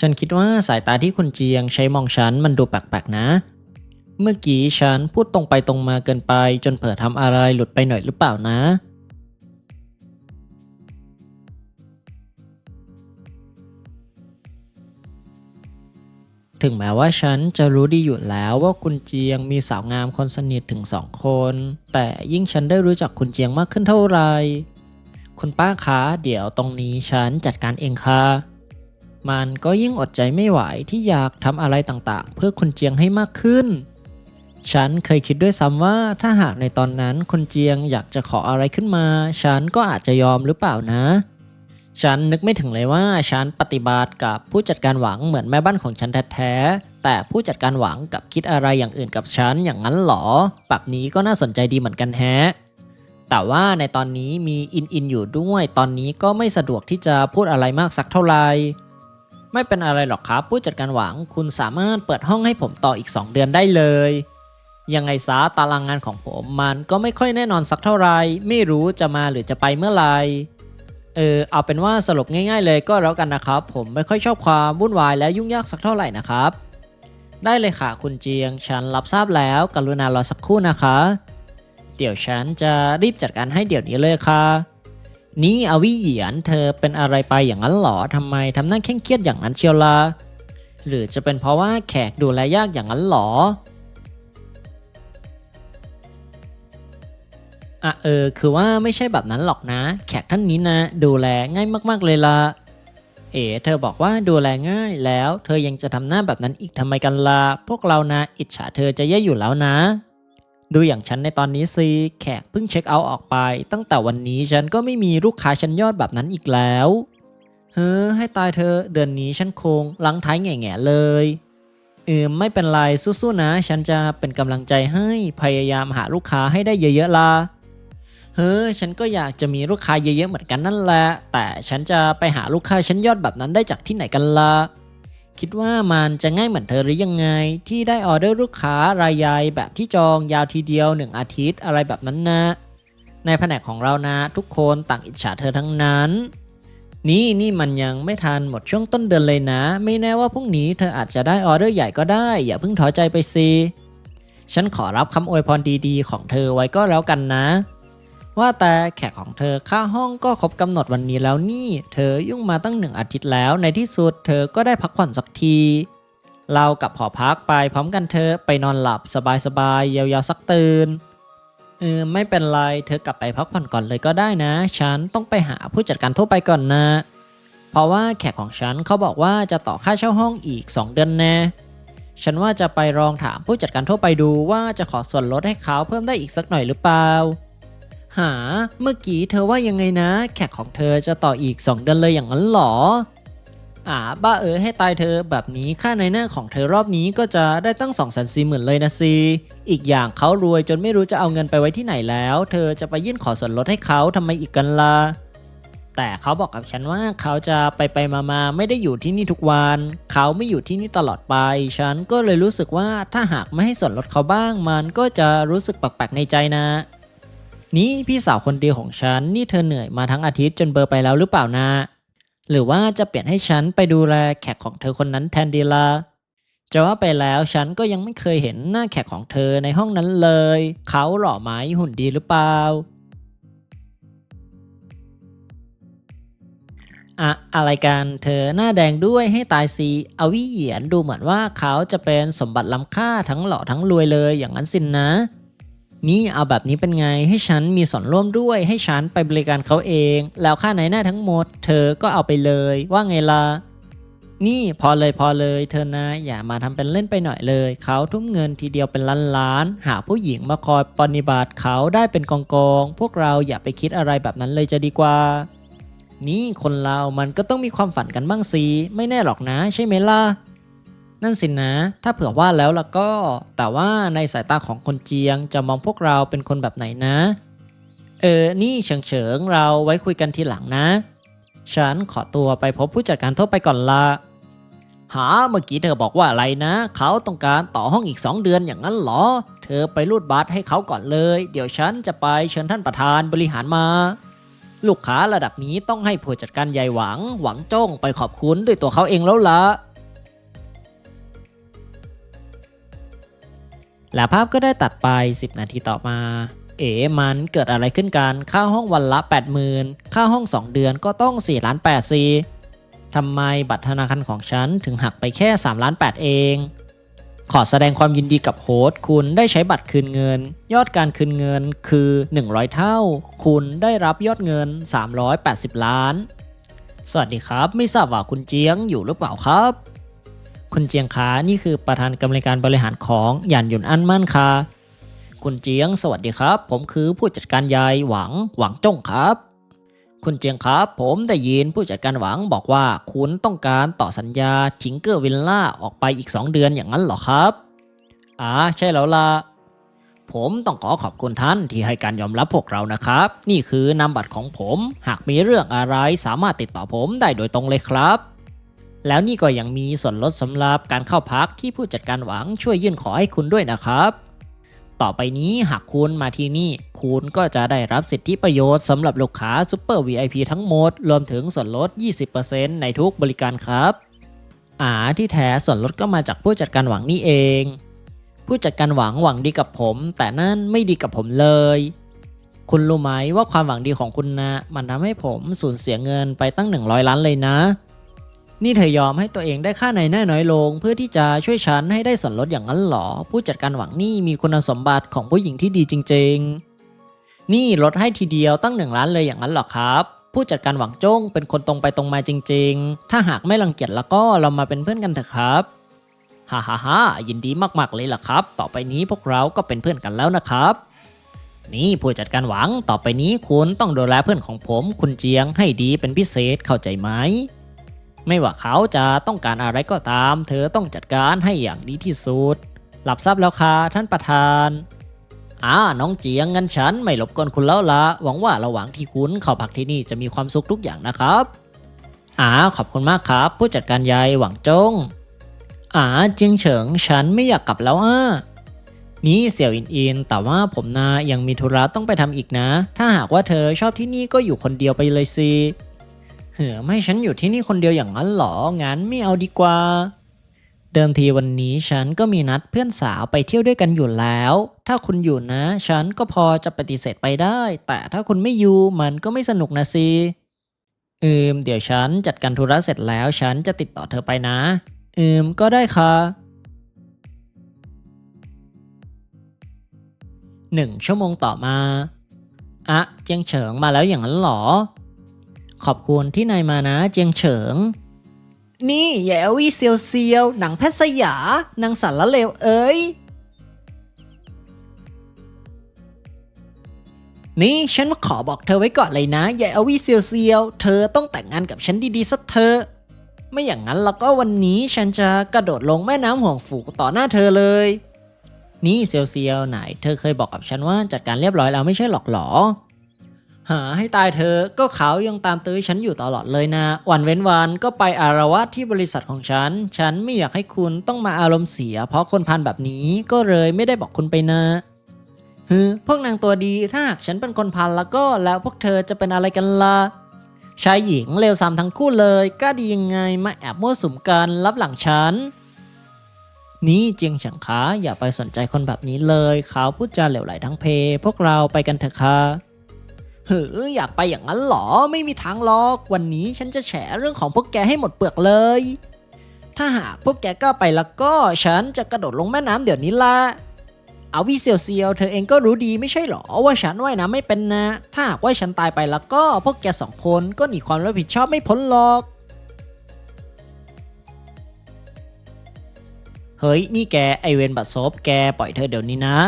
ฉันคิดว่าสายตาที่คุณเจียงใช้มองฉันมันดูแปลกๆนะ เมื่อกี้ฉันพูดตรงไปตรงมาเกินไป จนเผลอทำอะไรหลุดไปหน่อยหรือเปล่านะ ถึงแม้ว่าฉันจะรู้ดีอยู่แล้วว่าคุณเจียงมีสาวงามคนสนิทถึงสองคน แต่ยิ่งฉันได้รู้จักคุณเจียงมากขึ้นเท่าไหร่คุณป้าคะเดี๋ยวตรงนี้ฉันจัดการเองค่ะ มันก็ยิ่งอดใจไม่ไหวที่อยากทำอะไรต่างๆ เพื่อคุณเจียงให้มากขึ้น ฉันเคยคิดด้วยซ้ำว่าถ้าหากในตอนนั้นคุณเจียงอยากจะขออะไรขึ้นมา ฉันก็อาจจะยอมหรือเปล่านะ ฉันนึกไม่ถึงเลยว่าฉันปฏิบัติกับผู้จัดการหวังเหมือนแม่บ้านของฉันแท้ๆ แต่ผู้จัดการหวังกับคิดอะไรอย่างอื่นกับฉันอย่างนั้นหรอแบบนี้ก็น่าสนใจดีเหมือนกันแฮะแต่ว่าในตอนนี้มีอินอินอยู่ด้วย ตอนนี้ก็ไม่สะดวกที่จะพูดอะไรมากสักเท่าไหร่ ไม่เป็นอะไรหรอกครับ ผู้จัดการหวังคุณสามารถเปิดห้องให้ผมต่ออีก 2 เดือนได้เลย ยังไงซะตารางงานของผมมันก็ไม่ค่อยแน่นอนสักเท่าไหร่ไม่รู้จะมาหรือจะไปเมื่อไหร่เออเอาเป็นว่าสรุปง่าย ๆ เลยก็แล้วกันนะครับ ผมไม่ค่อยชอบความวุ่นวายและยุ่งยากสักเท่าไหร่นะครับ ได้เลยค่ะคุณเจียง ฉันรับทราบแล้วกรุณารอสักครู่นะคะ เดี๋ยวฉันจะรีบจัดการให้เดี๋ยวนี้เลยค่ะ นี่อวิเหยียนเธอเป็นอะไรไปอย่างนั้นหรอทำไมทำหน้าเคร่งเครียดอย่างนั้นเชียวล่ะหรือจะเป็นเพราะว่าแขกดูแลยากอย่างนั้นหรออะเออคือว่าไม่ใช่แบบนั้นหรอกนะ แขกท่านนี้นะ ดูแลง่ายมากๆเลยล่ะเอ๋เธอบอกว่าดูแลง่ายแล้ว เธอยังจะทำหน้าแบบนั้นอีกทำไมกันล่ะพวกเรานะ อิจฉาเธอจะแย่อยู่แล้วนะ ดูอย่างฉันในตอนนี้สิแขกเพิ่งเช็คเอาท์ออกไป ตั้งแต่วันนี้ฉันก็ไม่มีลูกค้าชั้นยอดแบบนั้นอีกแล้ว เฮ้อให้ตายเธอะเดือนนี้ฉันคงลังท้ายแง่ๆเลยเออไม่เป็นไรสู้ๆนะ ฉันจะเป็นกำลังใจให้พยายามหาลูกค้าให้ได้เยอะๆล่ะเฮ้อฉันก็อยากจะมีลูกค้าเยอะๆเหมือนกันนั่นแหละ แต่ฉันจะไปหาลูกค้าชั้นยอดแบบนั้นได้จากที่ไหนกันล่ะ คิดว่ามันจะง่ายเหมือนเธอหรือยังไง ที่ได้ออเดอร์ลูกค้ารายใหญ่แบบที่จองยาวทีเดียวหนึ่งอาทิตย์อะไรแบบนั้นนะ ในแผนกของเรานะ ทุกคนต่างอิจฉาเธอทั้งนั้น นี่นี่มันยังไม่ทันหมดช่วงต้นเดือนเลยนะ ไม่แน่ว่าพรุ่งนี้เธออาจจะได้ออเดอร์ใหญ่ก็ได้ อย่าเพิ่งท้อใจไปสิฉันขอรับคำอวยพรดีๆ ของเธอไว้ก็แล้วกันนะ ว่าแต่แขกของเธอค่าห้องก็ครบกำหนดวันนี้แล้วนี่ เธอยุ่งมาตั้งหนึ่งอาทิตย์แล้วในที่สุดเธอก็ได้พักผ่อนสักที เรากลับหอพักไปพร้อมกันเธอไปนอนหลับสบายๆยาวๆสักตื่นเออไม่เป็นไร เธอกลับไปพักผ่อนก่อนเลยก็ได้นะ ฉันต้องไปหาผู้จัดการทั่วไปก่อนนะ เพราะว่าแขกของฉันเขาบอกว่าจะต่อค่าเช่าห้องอีก 2 เดือนแน่ฉันว่าจะไปลองถามผู้จัดการทั่วไปดูว่าจะขอส่วนลดให้เขาเพิ่มได้อีกสักหน่อยหรือเปล่า หา เมื่อกี้เธอว่ายังไงนะ แขกของเธอจะต่ออีก 2 เดือนเลยอย่างนั้นหรอ อ่า บ้าเออให้ตายเธอแบบนี้ค่าในหน้าของเธอรอบนี้ก็จะได้ตั้ง2องแสนสี่หมื่นเลยนะสิอีกอย่างเขารวยจนไม่รู้จะเอาเงินไปไว้ที่ไหนแล้ว เธอจะไปยื่นขอส่วนลดให้เขาทำไมอีกกันล่ะแต่เขาบอกกับฉันว่าเขาจะไปไปมามาไม่ได้อยู่ที่นี่ทุกวัน เขาไม่อยู่ที่นี่ตลอดไป ฉันก็เลยรู้สึกว่าถ้าหากไม่ให้ส่วนลดเขาบ้างมันก็จะรู้สึกแปลกๆในใจนะ นี่พี่สาวคนเดียวของฉัน นี่เธอเหนื่อยมาทั้งอาทิตย์จนเบอร์ไปแล้วหรือเปล่านะ หรือว่าจะเปลี่ยนให้ฉันไปดูแลแขกของเธอคนนั้นแทนดีละจะว่าไปแล้วฉันก็ยังไม่เคยเห็นหน้าแขกของเธอในห้องนั้นเลย เขาหล่อไหมหุ่นดีหรือเปล่าอะอะไรกันเธอหน้าแดงด้วยให้ตายซีอวิเหยียนดูเหมือนว่าเขาจะเป็นสมบัติล้ำค่าทั้งหล่อทั้งรวยเลยอย่างนั้นสินนะ นี่เอาแบบนี้เป็นไงให้ฉันมีส่วนร่วมด้วยให้ฉันไปบริการเขาเอง แล้วค่าไหนหน้าทั้งหมด เธอก็เอาไปเลยว่าไงล่ะนี่พอเลยพอเลยเธอนะ อย่ามาทำเป็นเล่นไปหน่อยเลย เขาทุ่มเงินทีเดียวเป็นล้านล้านๆหาผู้หญิงมาคอยปฏิบัติเขาได้เป็นกองกองๆพวกเราอย่าไปคิดอะไรแบบนั้นเลยจะดีกว่า นี่คนเรามันก็ต้องมีความฝันกันบ้างสิไม่แน่หรอกนะใช่ไหมล่ะ นั่นสินะ ถ้าเผื่อว่าแล้วล่ะก็ แต่ว่าในสายตาของคนเจียงจะมองพวกเราเป็นคนแบบไหนนะ เออ นี่เฉิงเฉิงเราไว้คุยกันทีหลังนะ ฉันขอตัวไปพบผู้จัดการทั่วไปก่อนละหาเมื่อกี้เธอบอกว่าอะไรนะ เขาต้องการต่อห้องอีก 2 เดือนอย่างนั้นเหรอ เธอไปรูดบัตรให้เขาก่อนเลย เดี๋ยวฉันจะไปเชิญท่านประธานบริหารมา ลูกค้าระดับนี้ต้องให้ผู้จัดการใหญ่หวัง หวังจ้องไปขอบคุณด้วยตัวเขาเองแล้วละ แล้วภาพก็ได้ตัดไป 10 นาทีต่อมา เอ๋มันเกิดอะไรขึ้นกัน ค่าห้องวันละ 80,000 ค่าห้อง 2 เดือนก็ต้อง4ล้าน8สิทำไมบัตรธนาคารของฉันถึงหักไปแค่3ล้าน8เอง ขอแสดงความยินดีกับโฮสต์คุณได้ใช้บัตรคืนเงิน ยอดการคืนเงินคือ 100 เท่า คุณได้รับยอดเงิน 380 ล้าน สวัสดีครับ ไม่ทราบว่าคุณเจียงอยู่หรือเปล่าครับ คุณเจียงคะนี่คือประธานกรรมการบริหารของหยานหยุนอันมั่นค่ะ คุณเจียง สวัสดีครับ ผมคือผู้จัดการใหญ่หวังหวังจ้งครับ คุณเจียงครับ ผมได้ยินผู้จัดการหวังบอกว่าคุณต้องการต่อสัญญาทิงเกอร์วิลล่าออกไปอีก 2 เดือนอย่างนั้นเหรอครับอ่าใช่แล้วล่ะ ผมต้องขอขอบคุณท่านที่ให้การยอมรับพวกเรานะครับ นี่คือนามบัตรของผม หากมีเรื่องอะไรสามารถติดต่อผมได้โดยตรงเลยครับ แล้วนี่ก็ยังมีส่วนลดสำหรับการเข้าพักที่ผู้จัดการหวังช่วยยื่นขอให้คุณด้วยนะครับ ต่อไปนี้หากคุณมาที่นี่ คุณก็จะได้รับสิทธิประโยชน์สำหรับลูกค้า Super VIP ทั้งหมด รวมถึงส่วนลด 20%ในทุกบริการครับอ่าที่แท้ส่วนลดก็มาจากผู้จัดการหวังนี่เอง ผู้จัดการหวังหวังดีกับผม แต่นั่นไม่ดีกับผมเลย คุณรู้ไหมว่าความหวังดีของคุณนะ มันทำให้ผมสูญเสียเงินไปตั้ง 100 ล้านเลยนะ นี่เธอยอมให้ตัวเองได้ค่าในหน้าน้อยลง เพื่อที่จะช่วยฉันให้ได้ส่วนลดอย่างนั้นหรอ ผู้จัดการหวังนี่มีคุณสมบัติของผู้หญิงที่ดีจริง ๆ นี่ลดให้ทีเดียวตั้งหนึ่งล้านเลยอย่างนั้นหรอครับผู้จัดการหวังจงเป็นคนตรงไปตรงมาจริง ๆ ถ้าหากไม่รังเกียจแล้วก็เรามาเป็นเพื่อนกันเถอะครับฮ่าฮ่าฮ่ายินดีมากๆเลยล่ะครับ ต่อไปนี้พวกเราก็เป็นเพื่อนกันแล้วนะครับ นี่ผู้จัดการหวังต่อไปนี้คุณต้องดูแลเพื่อนของผม คุณเจียงให้ดีเป็นพิเศษเข้าใจไหม ไม่ว่าเขาจะต้องการอะไรก็ตาม เธอต้องจัดการให้อย่างดีที่สุด หลับทราบแล้วค่ะท่านประธานอ่าน้องเจียงงั้นฉันไม่รบกวนคุณแล้วละหวังว่าระหว่างที่คุณเข้าพักที่นี่จะมีความสุขทุกอย่างนะครับอ่าขอบคุณมากครับ ผู้จัดการใหญ่หวังจงอ่าเจียงเฉิงฉันไม่อยากกลับแล้วอะนี่เสี่ยวอินอิน แต่ว่าผมนายังมีธุระต้องไปทำอีกนะ ถ้าหากว่าเธอชอบที่นี่ก็อยู่คนเดียวไปเลยสิ เหือไม่ฉันอยู่ที่นี่คนเดียวอย่างนั้นเหรอ งั้นไม่เอาดีกว่า เดิมทีวันนี้ฉันก็มีนัดเพื่อนสาวไปเที่ยวด้วยกันอยู่แล้ว ถ้าคุณอยู่นะ ฉันก็พอจะปฏิเสธไปได้ แต่ถ้าคุณไม่อยู่มันก็ไม่สนุกนะสิอืม เดี๋ยวฉันจัดการธุระเสร็จแล้วฉันจะติดต่อเธอไปนะ อืม ก็ได้ค่ะหนึ่งชั่วโมงต่อมา อะเจียงเฉิงมาแล้วอย่างนั้นเหรอ ขอบคุณที่นายมานะเจียงเฉิง นี่แย่วี่เซียวเซียวหนังแพทย์สยา นางสารละเลวเอ้ย นี่ฉันขอบอกเธอไว้ก่อนเลยนะยายอวี่เซียวเซียวเธอต้องแต่งงานกับฉันดีๆสักเธอ ไม่อย่างนั้นแล้วก็วันนี้ฉันจะกระโดดลงแม่น้ำห่วงฝูต่อหน้าเธอเลย นี่เซียวเซียวไหน เธอเคยบอกกับฉันว่าจัดการเรียบร้อยแล้วไม่ใช่หรอกหรอ หาให้ตายเธอก็เขายังตามตื้อฉันอยู่ตลอดเลยนะ วันเว้นวันก็ไปอารวาสที่บริษัทของฉัน ฉันไม่อยากให้คุณต้องมาอารมณ์เสีย เพราะคนพันแบบนี้ก็เลยไม่ได้บอกคุณไปนะฮือพวกนางตัวดีถ้าหากฉันเป็นคนพันแล้วก็แล้วพวกเธอจะเป็นอะไรกันล่ะชายหญิงเลวสามทั้งคู่เลยกล้าดียังไงมาแอบมั่วสุมกันรับหลังฉัน นี่เจียงฉิงขาอย่าไปสนใจคนแบบนี้เลยเขาพูดจาเหลวไหลทั้งเพ พวกเราไปกันเถอะค่ะ เฮ้ออยากไปอย่างนั้นเหรอไม่มีทางหรอก วันนี้ฉันจะแฉเรื่องของพวกแกให้หมดเปลือกเลย ถ้าหากพวกแกกล้าไปแล้วก็ฉันจะกระโดดลงแม่น้ำเดี๋ยวนี้ละเอาวิเซียวเซียวเธอเองก็รู้ดีไม่ใช่หรอว่าฉันว่ายน้ำไม่เป็นนะ ถ้าหากว่าฉันตายไปแล้วก็พวกแกสองคนก็หนีความรับผิดชอบไม่พ้นหรอก เฮ้ยนี่แกไอเวนบัตซบแกปล่อยเธอเดี๋ยวนี้นะ